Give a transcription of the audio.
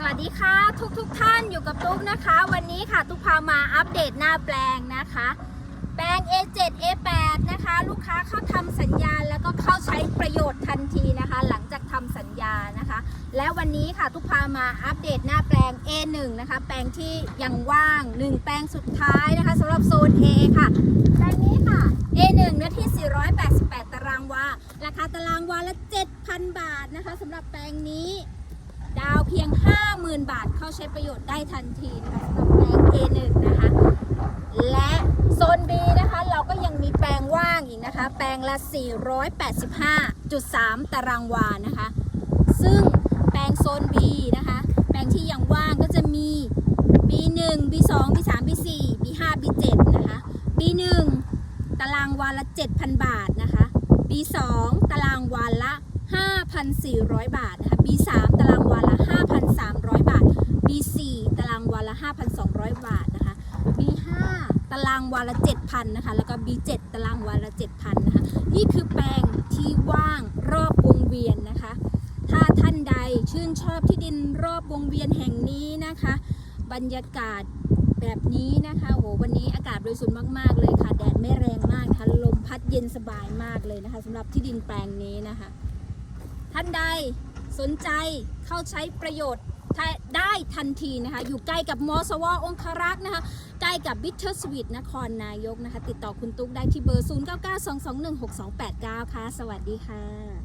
สวัสดีค่ะทุกทุกท่านอยู่กับตุ๊กนะคะ วันนี้ค่ะตุ๊กพามาอัปเดตหน้าแปลงนะคะ แปลง A7 A8 นะคะ ลูกค้าเข้าทำสัญญาแล้วก็เข้าใช้ประโยชน์ทันทีนะคะ หลังจากทำสัญญานะคะ และวันนี้ค่ะทุกพามาอัปเดตหน้าแปลง A1 นะคะ แปลงที่ยังว่าง 1 แปลงสุดท้ายนะคะสำหรับโซน A ค่ะ แปลงนี้ค่ะ A1 เนื้อที่ 488 ตารางวาราคาตารางวาละ 7,000 บาทนะคะสำหรับแปลงนี้ ดาวเพียง 50,000 บาทเข้าใช้ประโยชน์ได้ทันทีนะคะสำหรับแปลง A1 นะคะ และโซน B นะคะเราก็ยังมีแปลงว่างอีกนะคะ แปลงละ 485.3 ตารางวานะคะ ซึ่งแปลงโซน B นะคะ แปลงที่ยังว่างก็จะมี B1 B2 B3 B4 B5 B7 นะคะ B1 ตารางวาละ 7,000 บาทนะคะ B2 ตารางวาละ 5,400 บาทนะคะ B3 ตารางวาละ 5,300 บาท B4 ตารางวาละ 5,200 บาทนะคะ B5 ตารางวาละ 7,000นะคะ แล้วก็ B7 ตารางวาละ 7,000นะคะ นี่คือแปลงที่ว่างรอบวงเวียนนะคะ ถ้าท่านใดชื่นชอบที่ดินรอบวงเวียนแห่งนี้นะคะ บรรยากาศแบบนี้นะคะโหวันนี้อากาศบริสุทธิ์มาก ๆ เลยค่ะ แดดไม่แรงมากนะคะลมพัดเย็นสบายมากเลยนะคะสำหรับที่ดินแปลงนี้นะคะ ท่านใดสนใจเข้าใช้ประโยชน์ได้ทันทีนะคะ อยู่ใกล้กับมอสวองครักษ์นะคะใกล้กับบิทเทอร์สวีตนครนายกนะคะ ติดต่อคุณตุ๊กได้ที่เบอร์ 0992216289 ค่ะ สวัสดีค่ะ